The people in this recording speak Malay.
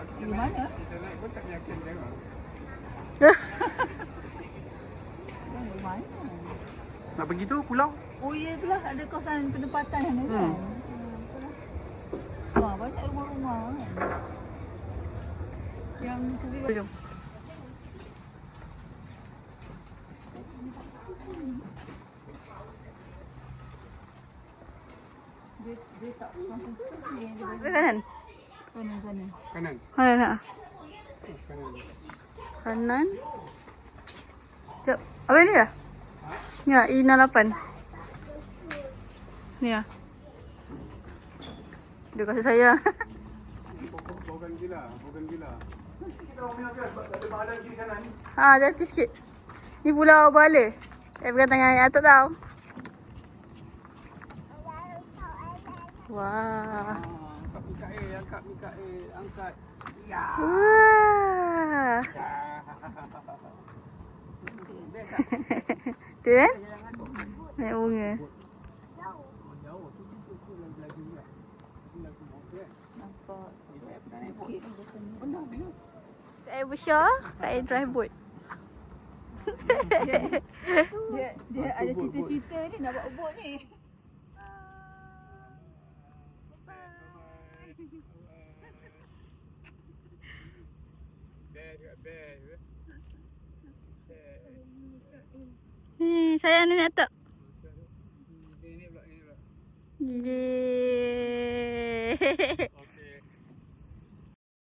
Di mana? Nak pergi tu pulau? Oh ya itulah ada kawasan penempatan sana kan. Hmm. Wah, banyak rumah-rumah kan. Yang tu Jom. dia, dia tak langsung sini dia bagi Kanan. kanan. Kanan. Mana nak? Kanan. Kanan. Sekejap. Apa ni ya? Ni ya, I68. Ni ya. Dia kasih saya. Bogan gila, bogan gila. Kita orang punya sebab tak ada badan kiri kanan. ha, jati sikit. Ni pulau Bale. Eh, pegang tangan atas tau. Wah. Ah, angkat Mikael, angkat Mikael, angkat. Ya. Wah. Best tak? Tu eh? Jangan Naik bunga. Nampak dia. Benar, benar. Saya Busha, saya drive boat. Dia dia tu ada cita-cita ni nak buat bot ni. Tu. eh. Bear. Ni, sayang ni nak tak? Macam tu. Hmm, Dia ni pula, ni pula. Yeay.